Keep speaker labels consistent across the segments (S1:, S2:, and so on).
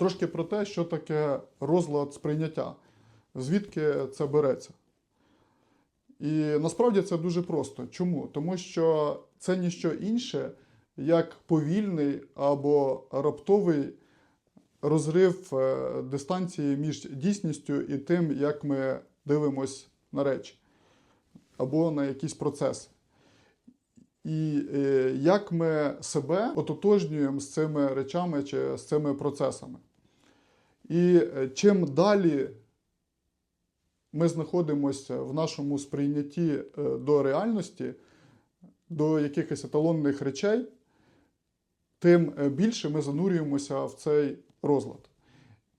S1: Трошки про те, що таке розлад сприйняття, звідки це береться. І насправді це дуже просто. Чому? Тому що це ніщо інше, як повільний або раптовий розрив е, дистанції між дійсністю і тим, як ми дивимось на речі або на якісь процеси. І е, як ми себе ототожнюємо з цими речами чи з цими процесами. І е, чим далі ми знаходимося в нашому сприйнятті е, до реальності, до якихось еталонних речей, тим більше ми занурюємося в цей розлад.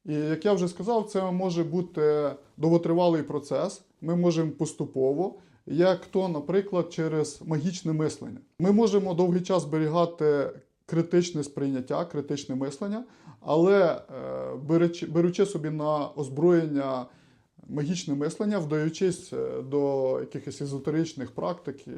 S1: І як я вже сказав, це може бути довготривалий процес. Ми можемо поступово, як то, наприклад, через магічне мислення. Ми можемо довгий час зберігати критичне сприйняття, критичне мислення, але е, беручи собі на озброєння магічне мислення, вдаючись е, до якихось езотеричних практик е,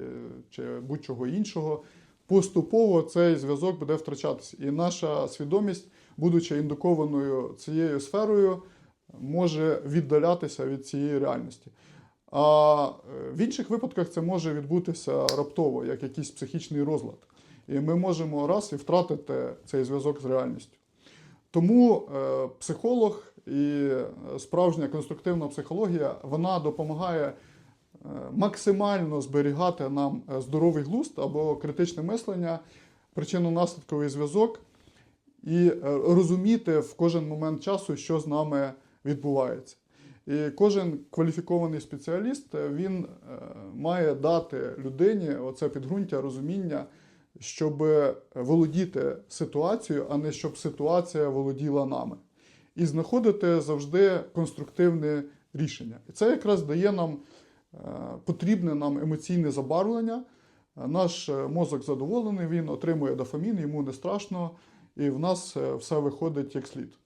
S1: чи будь-чого іншого, поступово цей зв'язок буде втрачатися. І наша свідомість, будучи індукованою цією сферою, може віддалятися від цієї реальності. А е, в інших випадках це може відбутися раптово, як якийсь психічний розлад. І ми можемо раз і втратити цей зв'язок з реальністю. Тому е, психолог і е, справжня конструктивна психологія вона допомагає максимально зберігати нам здоровий глузд або критичне мислення, причинно-наслідковий зв'язок і розуміти в кожен момент часу, що з нами відбувається. І кожен кваліфікований спеціаліст е, він е, має дати людині оце підґрунтя, розуміння, щоб володіти ситуацією, а не щоб ситуація володіла нами. І знаходити завжди конструктивне рішення. І це якраз дає нам е, потрібне нам емоційне забарвлення. Е, Наш е, мозок задоволений, він отримує дофамін, йому не страшно, і в нас е, все виходить як слід.